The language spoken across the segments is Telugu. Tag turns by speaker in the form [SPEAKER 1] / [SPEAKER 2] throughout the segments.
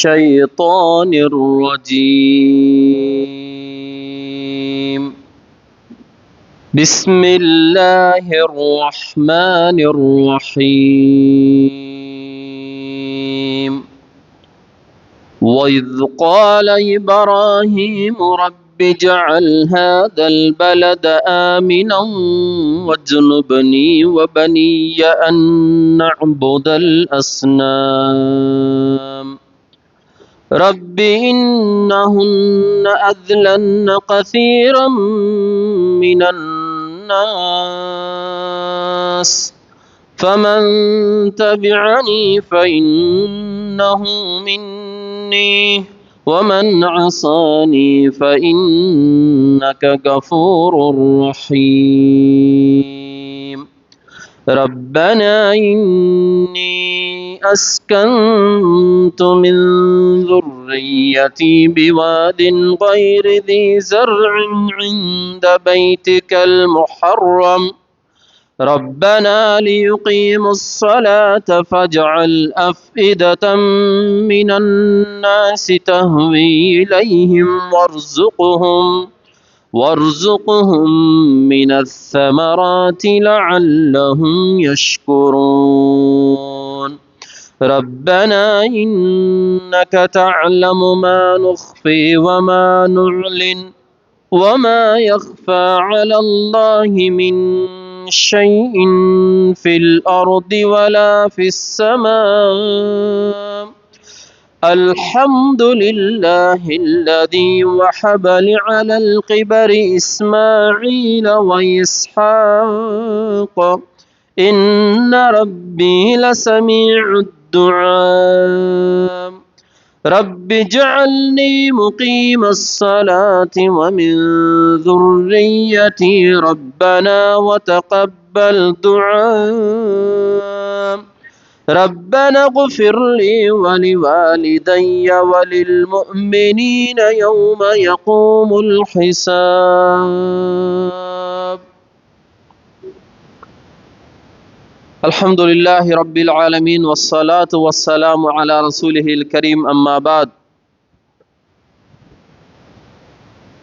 [SPEAKER 1] الشيطان الرجيم. بسم الله الرحمن الرحيم. وإذ قال إبراهيم رب اجعل هذا البلد آمنا واجنبني وبني أن نعبد الأصنام. رب إنهن أذلن كثيرا من الناس فمن تبعني فإنه مني ومن عصاني فإنك غفور رحيم ربنا إني أسكنت من ذريتي بواد غير ذي زرع عند بيتك المحرم. ربنا ليقيموا الصلاة فاجعل أفئدة من الناس تهوي إليهم وارزقهم وارزقهم من الثمرات لعلهم يشكرون. ربنا إنك تعلم ما نخفي وما نعلن وما يخفى على الله من شيء في الأرض ولا في السماء. الحمد لله الذي وحب على القبر إسماعيل وإسحاق. إن ربي لسميع الدعاء. رب اجعلني مقيم الصلاة ومن ذريتي ربنا وتقبل دعاء. ربنا اغفر لي ولوالدي وللمؤمنين يوم يقوم الحساب. الحمد لله رب العالمين والصلاة والسلام على رسوله الكريم أما بعد.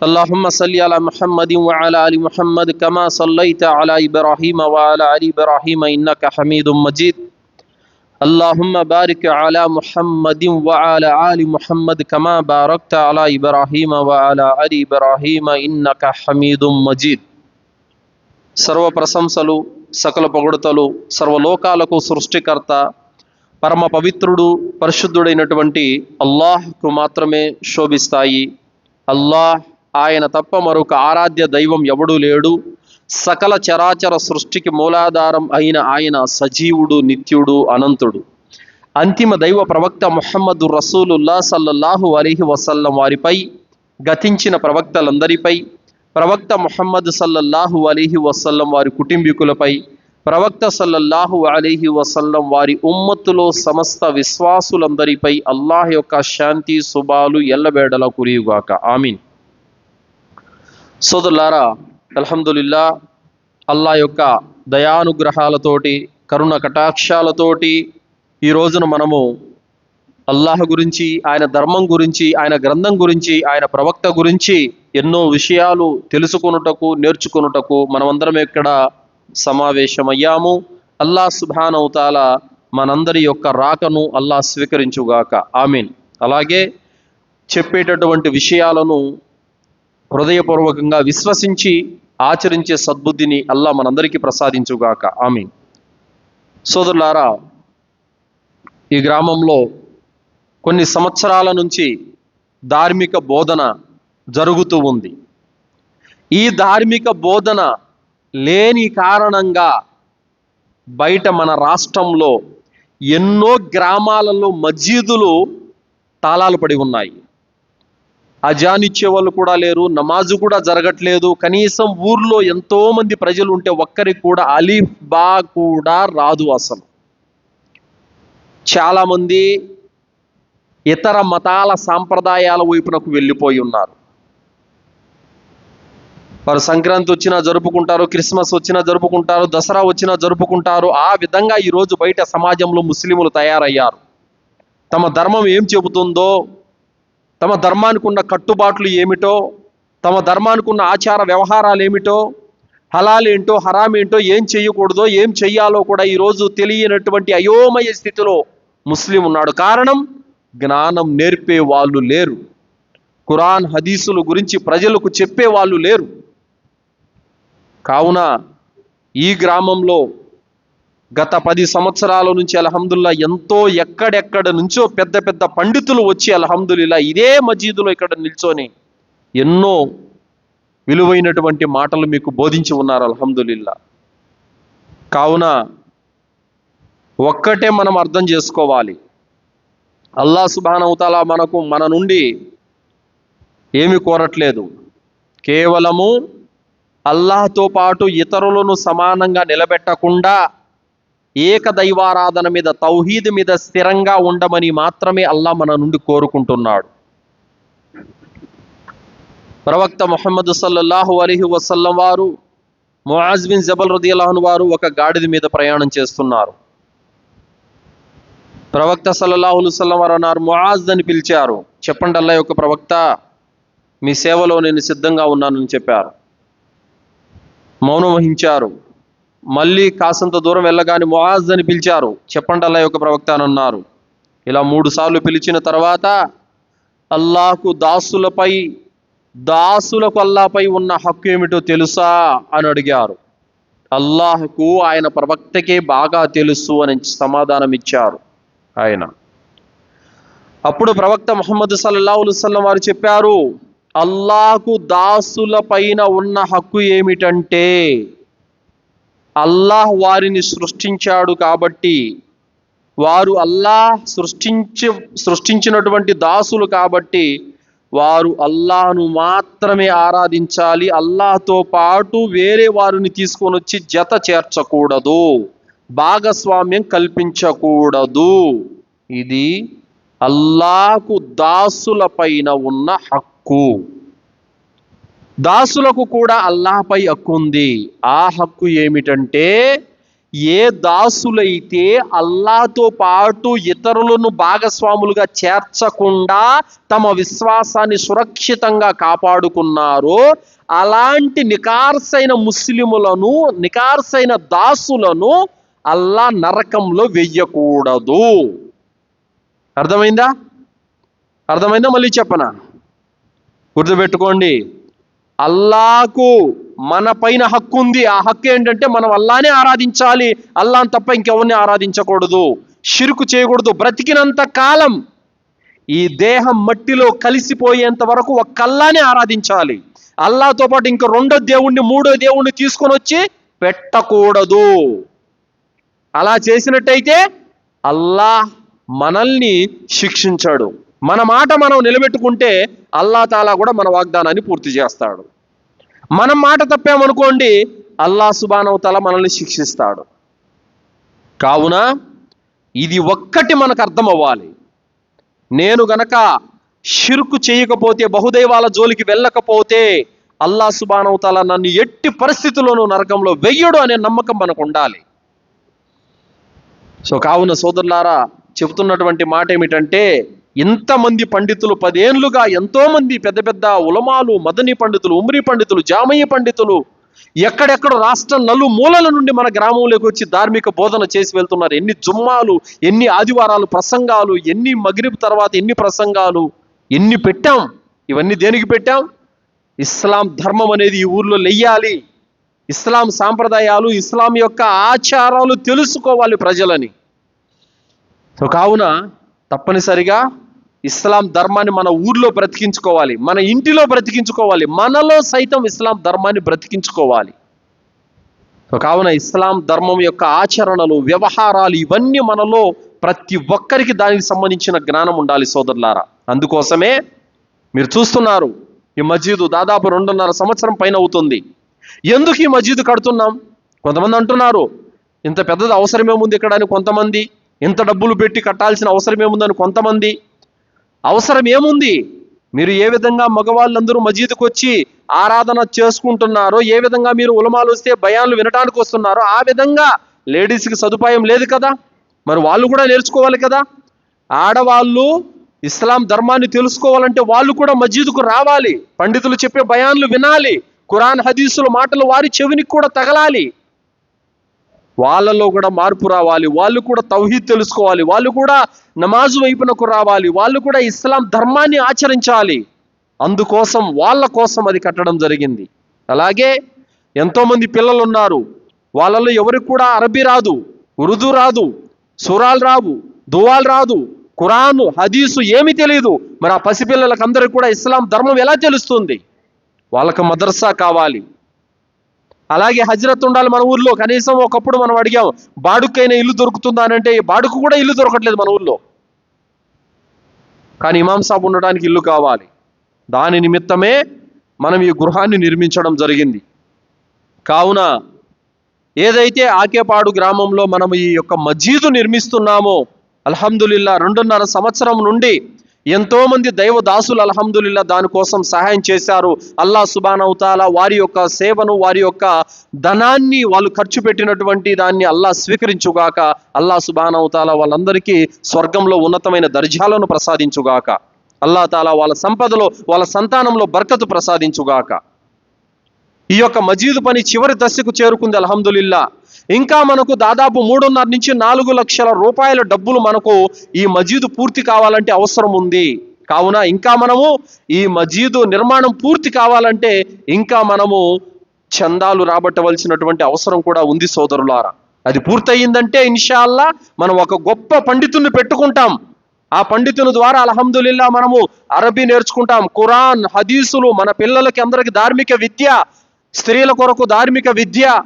[SPEAKER 1] اللهم صل على محمد وعلى آل محمد كما صليت على إبراهيم وعلى آل إبراهيم إنك حميد مجيد اللهم بارك على محمد وعلى آل محمد كما باركت على إبراهيم وعلى آل إبراهيم إنك حميد مجيد سرو پرسم سلو. సకల పొగడుతలు సర్వలోకాలకు సృష్టికర్త పరమ పవిత్రుడు పరిశుద్ధుడైనటువంటి అల్లాహ్కు మాత్రమే శోభిస్తాయి. అల్లాహ్ ఆయన తప్ప మరొక ఆరాధ్య దైవం ఎవడూ లేడు. సకల చరాచర సృష్టికి మూలాధారం అయిన ఆయన సజీవుడు నిత్యుడు అనంతుడు. అంతిమ దైవ ప్రవక్త ముహమ్మదు రసూలుల్లా సల్లల్లాహు అలీహి వసల్లం వారిపై గతించిన ప్రవక్తలందరిపై ప్రవక్త మొహమ్మద్ సల్లల్లాహు అలీహి వసల్లం వారి కుటుంబీకులపై ప్రవక్త సల్లల్లాహు అలీహి వసల్లం వారి ఉమ్మత్తులో సమస్త విశ్వాసులందరిపై అల్లాహ్ యొక్క శాంతి శుభాలు ఎల్లబేడల కురియుగాక. ఆమీన్. సోదరులారా అల్హమ్దులిల్లా అల్లా యొక్క దయానుగ్రహాలతోటి కరుణ కటాక్షాలతోటి ఈ రోజున మనము అల్లాహ్ గురించి ఆయన ధర్మం గురించి ఆయన గ్రంథం గురించి ఆయన ప్రవక్త గురించి ఎన్నో విషయాలు తెలుసుకొనుటకు నేర్చుకొనుటకు మనమందరం ఇక్కడ సమావేశమయ్యాము. అల్లా సుభానవుతాల మనందరి యొక్క రాకను అల్లా స్వీకరించుగాక. ఆమీన్. అలాగే చెప్పేటటువంటి విషయాలను హృదయపూర్వకంగా విశ్వసించి ఆచరించే సద్బుద్ధిని అల్లా మనందరికీ ప్రసాదించుగాక. ఆమీన్. సోదరులారా ఈ గ్రామంలో కొన్ని సంవత్సరాల నుంచి ధార్మిక బోధన జరుగుతూ ఉంది. ఈ ధార్మిక బోధన లేని కారణంగా బయట మన రాష్ట్రంలో ఎన్నో గ్రామాలలో మసీదులు తాళాలు పడి ఉన్నాయి. అజాన్ ఇచ్చే వాళ్ళు కూడా లేరు నమాజు కూడా జరగట్లేదు. కనీసం ఊర్లో ఎంతోమంది ప్రజలు ఉంటే ఒక్కరికి కూడా అలీఫ్ బా కూడా రాదు అసలు. చాలామంది ఇతర మతాల సాంప్రదాయాల వైపునకు వెళ్ళిపోయి ఉన్నారు. వారు సంక్రాంతి వచ్చినా జరుపుకుంటారు క్రిస్మస్ వచ్చినా జరుపుకుంటారు దసరా వచ్చినా జరుపుకుంటారు. ఆ విధంగా ఈరోజు బయట సమాజంలో ముస్లింలు తయారయ్యారు. తమ ధర్మం ఏం చెబుతుందో తమ ధర్మానికి ఉన్న కట్టుబాట్లు ఏమిటో తమ ధర్మానికి ఉన్న ఆచార వ్యవహారాలు ఏమిటో హలాల్ ఏంటో హరాం ఏంటో ఏం చేయకూడదో ఏం చెయ్యాలో కూడా ఈరోజు తెలియనటువంటి అయోమయ స్థితిలో ముస్లిం ఉన్నాడు. కారణం జ్ఞానం నేర్పే వాళ్ళు లేరు. ఖురాన్ హదీసుల గురించి ప్రజలకు చెప్పే వాళ్ళు లేరు. కావున ఈ గ్రామంలో గత పది సంవత్సరాల నుంచి అలహందుల్లా ఎంతో ఎక్కడెక్కడ నుంచో పెద్ద పెద్ద పండితులు వచ్చి అలహందుల్లా ఇదే మజీదులో ఇక్కడ నిల్చొని ఎన్నో విలువైనటువంటి మాటలు మీకు బోధించి ఉన్నారు అలహందుల్లా కావున ఒక్కటే మనం అర్థం చేసుకోవాలి. అల్లా సుబానవుతాలా మనకు మన నుండి ఏమి కోరట్లేదు. కేవలము అల్లాహతో పాటు ఇతరులను సమానంగా నిలబెట్టకుండా ఏక దైవారాధన మీద తౌహీద్ మీద స్థిరంగా ఉండమని మాత్రమే అల్లా మన నుండి కోరుకుంటున్నాడు. ప్రవక్త మొహమ్మద్ సల్లల్లాహు అలీహి వసల్లం వారు మొహాజ్బిన్ బిన్ జబల్ రదియల్లాహు వారు ఒక గాడిద మీద ప్రయాణం చేస్తున్నారు. ప్రవక్త సల్లల్లాహు వారు అన్నారు మొహాజ్ అని పిలిచారు. చెప్పండి అల్లా యొక్క ప్రవక్త మీ సేవలో నేను సిద్ధంగా ఉన్నానని చెప్పారు. మౌనం వహించారు. మళ్ళీ కాసంత దూరం వెళ్ళగానే మొహాజ్ అని పిలిచారు. చెప్పండి అల్లా యొక్క ప్రవక్త అని అన్నారు. ఇలా మూడు సార్లు పిలిచిన తర్వాత అల్లాహకు దాసులపై దాసులకు అల్లాపై ఉన్న హక్కు ఏమిటో తెలుసా అని అడిగారు. అల్లాహకు ఆయన ప్రవక్తకే బాగా తెలుసు అని సమాధానం ఇచ్చారు ఆయన. అప్పుడు ప్రవక్త ముహమ్మద్ సల్లల్లాహు వారు చెప్పారు అల్లాహకు దాసుల పైన ఉన్న హక్కు ఏమిటంటే అల్లాహ్ వారిని సృష్టించాడు కాబట్టి వారు అల్లాహ్ సృష్టించి సృష్టించినటువంటి దాసులు కాబట్టి వారు అల్లాహను మాత్రమే ఆరాధించాలి. అల్లాహతో పాటు వేరే వారిని తీసుకొని వచ్చి జత చేర్చకూడదు. భాగస్వామ్యం కల్పించకూడదు. ఇది అల్లాహకు దాసులపైన ఉన్న హక్కు. దాసులకు కూడా అల్లాహపై హక్కు ఉంది. ఆ హక్కు ఏమిటంటే ఏ దాసులైతే అల్లాతో పాటు ఇతరులను భాగస్వాములుగా చేర్చకుండా తమ విశ్వాసాన్ని సురక్షితంగా కాపాడుకున్నారో అలాంటి నికార్సైన ముస్లిములను నికార్సైన దాసులను అల్లా నరకంలో వెయ్యకూడదు. అర్థమైందా? అర్థమైందా? మళ్ళీ చెప్పనా? గుర్తుపెట్టుకోండి. అల్లాకు మన పైన హక్కు ఉంది ఆ హక్కు ఏంటంటే మనం అల్లానే ఆరాధించాలి. అల్లాని తప్ప ఇంకెవరిని ఆరాధించకూడదు. షిరుకు చేయకూడదు. బ్రతికినంత కాలం ఈ దేహం మట్టిలో కలిసిపోయేంత వరకు ఒక్కల్లానే ఆరాధించాలి. అల్లాతో పాటు ఇంక రెండో దేవుణ్ణి మూడో దేవుణ్ణి తీసుకొని వచ్చి పెట్టకూడదు. అలా చేసినట్టయితే అల్లాహ్ మనల్ని శిక్షించాడు. మన మాట మనం నిలబెట్టుకుంటే అల్లా తాలా కూడా మన వాగ్దానాన్ని పూర్తి చేస్తాడు. మనం మాట తప్పామనుకోండి అల్లా సుబానవతల మనల్ని శిక్షిస్తాడు. కావున ఇది ఒక్కటి మనకు అర్థం అవ్వాలి నేను గనక షిరుకు చేయకపోతే బహుదైవాల జోలికి వెళ్ళకపోతే అల్లా సుబానవతల నన్ను ఎట్టి పరిస్థితుల్లోనూ నరకంలో వెయ్యడు అనే నమ్మకం మనకు ఉండాలి. సో కావున సోదరులారా చెబుతున్నటువంటి మాట ఏమిటంటే ఇంతమంది పండితులు పదేళ్ళుగా ఎంతో మంది పెద్ద పెద్ద ఉలమాలు మదని పండితులు ఉమ్రి పండితులు జామయ్య పండితులు ఎక్కడెక్కడ రాష్ట్రం నలు మూలల నుండి మన గ్రామంలోకి వచ్చి ధార్మిక బోధన చేసి వెళ్తున్నారు. ఎన్ని జుమ్మాలు ఎన్ని ఆదివారాలు ప్రసంగాలు ఎన్ని మగ్రిబ్ తర్వాత ఎన్ని ప్రసంగాలు ఎన్ని పెట్టాం? ఇవన్నీ దేనికి పెట్టాం? ఇస్లాం ధర్మం అనేది ఈ ఊర్లో లెయ్యాలి. ఇస్లాం సాంప్రదాయాలు ఇస్లాం యొక్క ఆచారాలు తెలుసుకోవాలి ప్రజలని. సో కావున తప్పనిసరిగా ఇస్లాం ధర్మాన్ని మన ఊర్లో బ్రతికించుకోవాలి మన ఇంటిలో బ్రతికించుకోవాలి మనలో సైతం ఇస్లాం ధర్మాన్ని బ్రతికించుకోవాలి. సో కావున ఇస్లాం ధర్మం యొక్క ఆచరణలు వ్యవహారాలు ఇవన్నీ మనలో ప్రతి ఒక్కరికి దానికి సంబంధించిన జ్ఞానం ఉండాలి సోదరులారా. అందుకోసమే మీరు చూస్తున్నారు ఈ మసీదు దాదాపు రెండున్నర సంవత్సరం పైన అవుతుంది. ఎందుకు ఈ మసీదు కడుతున్నాం? కొంతమంది అంటున్నారు ఇంత పెద్దది అవసరమేముంది ఇక్కడ అని కొంతమంది ఇంత డబ్బులు పెట్టి కట్టాల్సిన అవసరం ఏముందని కొంతమంది. అవసరం ఏముంది? మీరు ఏ విధంగా మగవాళ్ళందరూ మసీదుకు వచ్చి ఆరాధన చేసుకుంటున్నారో ఏ విధంగా మీరు ఉలమాలు వస్తే భయాలు వినటానికి వస్తున్నారో ఆ విధంగా లేడీస్కి సదుపాయం లేదు కదా? మరి వాళ్ళు కూడా నేర్చుకోవాలి కదా? ఆడవాళ్ళు ఇస్లాం ధర్మాన్ని తెలుసుకోవాలంటే వాళ్ళు కూడా మస్జిద్కు రావాలి. పండితులు చెప్పే భయాన్లు వినాలి. ఖురాన్ హదీసుల మాటలు వారి చెవినికి కూడా తగలాలి. వాళ్ళలో కూడా మార్పు రావాలి. వాళ్ళు కూడా తౌహీద్ తెలుసుకోవాలి. వాళ్ళు కూడా నమాజు వైపునకు రావాలి. వాళ్ళు కూడా ఇస్లాం ధర్మాన్ని ఆచరించాలి. అందుకోసం వాళ్ళ కోసం అది కట్టడం జరిగింది. అలాగే ఎంతోమంది పిల్లలు ఉన్నారు వాళ్ళలో ఎవరికి కూడా అరబీ రాదు ఉరుదు రాదు సురాలు రావు దువాలు రాదు ఖురాను హదీసు ఏమీ తెలియదు మరి ఆ పసిపిల్లలకు అందరికీ కూడా ఇస్లాం ధర్మం ఎలా తెలుస్తుంది? వాళ్ళకి మదర్సా కావాలి. అలాగే హజరత్ ఉండాలి మన ఊర్లో. కనీసం ఒకప్పుడు మనం అడిగాం బాడుకైనా ఇల్లు దొరుకుతుందా? అని అంటే బాడుకు కూడా ఇల్లు దొరకట్లేదు మన ఊర్లో. కానీ ఇమాం సాబ్ ఉండడానికి ఇల్లు కావాలి. దాని నిమిత్తమే మనం ఈ గృహాన్ని నిర్మించడం జరిగింది. కావున ఏదైతే ఆకేపాడు గ్రామంలో మనం ఈ యొక్క మజీదు నిర్మిస్తున్నామో అల్హమ్దులిల్లా రెండున్నర సంవత్సరం నుండి ఎంతో మంది దైవ దాసులు అల్హమ్దులిల్లా దానికోసం సహాయం చేశారు. అల్లా సుబానవుతాల వారి యొక్క సేవను వారి యొక్క ధనాన్ని వాళ్ళు ఖర్చు పెట్టినటువంటి దాన్ని అల్లా స్వీకరించుగాక. అల్లా సుబానవుతాల వాళ్ళందరికీ స్వర్గంలో ఉన్నతమైన దర్జాలను ప్రసాదించుగాక. అల్లా తాలా వాళ్ళ సంపదలో వాళ్ళ సంతానంలో బర్కతు ప్రసాదించుగాక. ఈ యొక్క మజీదు పని చివరి దశకు చేరుకుంది అల్హమ్దులిల్లా. ఇంకా మనకు దాదాపు మూడున్నర నుంచి నాలుగు లక్షల రూపాయల డబ్బులు మనకు ఈ మజీదు పూర్తి కావాలంటే అవసరం ఉంది. కావున ఇంకా మనము ఈ మజీదు నిర్మాణం పూర్తి కావాలంటే ఇంకా మనము చందాలు రాబట్టవలసినటువంటి అవసరం కూడా ఉంది సోదరులారా. అది పూర్తయిందంటే ఇన్షాల్లా మనం ఒక గొప్ప పండితుని పెట్టుకుంటాం. ఆ పండితుని ద్వారా అల్హమ్దులిల్లా మనము అరబీ నేర్చుకుంటాం. ఖురాన్ హదీసులు మన పిల్లలకి అందరికి ధార్మిక విద్య స్త్రీల కొరకు ధార్మిక విద్య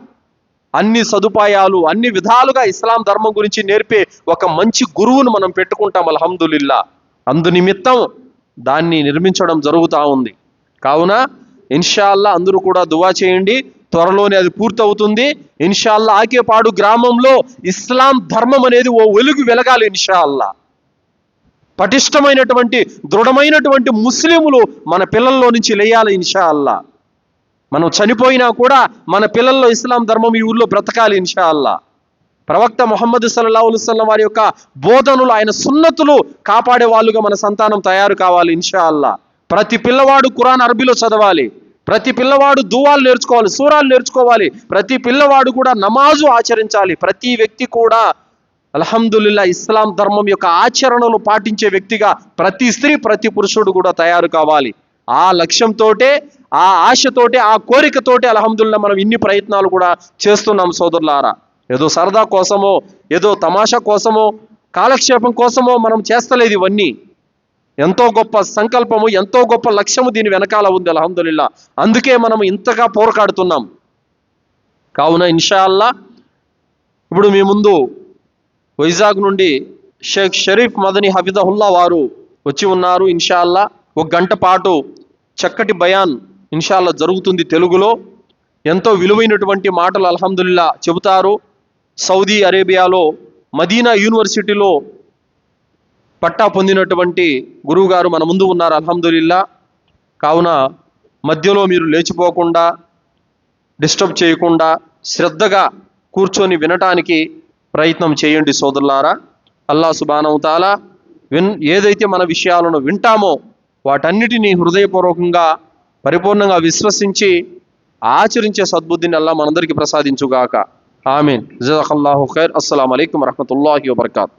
[SPEAKER 1] అన్ని సదుపాయాలు అన్ని విధాలుగా ఇస్లాం ధర్మం గురించి నేర్పే ఒక మంచి గురువును మనం పెట్టుకుంటాం అల్హమ్దులిల్లా. అందు నిమిత్తం దాన్ని నిర్మించడం జరుగుతూ ఉంది. కావున ఇన్షాల్లా అందరూ కూడా దువా చేయండి. త్వరలోనే అది పూర్తవుతుంది. ఇన్షాల్లా ఆకేపాడు గ్రామంలో ఇస్లాం ధర్మం అనేది ఓ వెలుగు వెలగాలి ఇన్షాల్లా. పటిష్టమైనటువంటి దృఢమైనటువంటి ముస్లిములు మన పిల్లల్లో నుంచి లేయాలి ఇన్షాల్లా. మనం చనిపోయినా కూడా మన పిల్లల్లో ఇస్లాం ధర్మం ఈ ఊర్లో బ్రతకాలి ఇన్షా అల్లా ప్రవక్త మొహమ్మద్ సల్లా అలుసల్లం వారి యొక్క బోధనలు ఆయన సున్నతులు కాపాడే వాళ్ళుగా మన సంతానం తయారు కావాలి ఇన్షా అల్లా ప్రతి పిల్లవాడు ఖురాన్ అరబీలో చదవాలి. ప్రతి పిల్లవాడు దువాలు నేర్చుకోవాలి సూరాలు నేర్చుకోవాలి. ప్రతి పిల్లవాడు కూడా నమాజు ఆచరించాలి. ప్రతి వ్యక్తి కూడా అల్హమ్దుల్లా ఇస్లాం ధర్మం యొక్క ఆచరణలు పాటించే వ్యక్తిగా ప్రతి స్త్రీ ప్రతి పురుషుడు కూడా తయారు కావాలి. ఆ లక్ష్యంతోటే ఆ ఆశతోటి ఆ కోరికతోటి అలహమ్దుల్లా మనం ఇన్ని ప్రయత్నాలు కూడా చేస్తున్నాం సోదరులారా. ఏదో సరదా కోసమో ఏదో తమాషా కోసమో కాలక్షేపం కోసమో మనం చేస్తలేదు ఇవన్నీ. ఎంతో గొప్ప సంకల్పము ఎంతో గొప్ప లక్ష్యము దీని వెనకాల ఉంది అలహమ్దుల్లా అందుకే మనం ఇంతగా పోరకాడుతున్నాం. కావున ఇన్షాల్లా ఇప్పుడు మీ ముందు వైజాగ్ నుండి షేక్ షరీఫ్ మదనీ హబిదహుల్లా వారు వచ్చి ఉన్నారు ఇన్షాల్లా ఒక గంట పాటు చక్కటి బయాన్ ఇన్షాల్లా జరుగుతుంది తెలుగులో. ఎంతో విలువైనటువంటి మాటలు అల్హమ్దుల్లా చెబుతారు. సౌదీ అరేబియాలో మదీనా యూనివర్సిటీలో పట్టా పొందినటువంటి గురువుగారు మన ముందు ఉన్నారు అల్హమ్దుల్లా కావున మధ్యలో మీరు లేచిపోకుండా డిస్టర్బ్ చేయకుండా శ్రద్ధగా కూర్చొని వినటానికి ప్రయత్నం చేయండి సోదరులారా. అల్లా సుబానవుతాలా విన్ ఏదైతే మన విషయాలను వింటామో వాటన్నిటినీ హృదయపూర్వకంగా పరిపూర్ణంగా విశ్వసించి ఆచరించే సద్బుద్ధిని అల్లా మనందరికీ ప్రసాదించుగాక. ఆమీన్. జజాకల్లాహు ఖైర్. అస్సలం అయికం వరహమతుల్లాహి వబర్కాత్.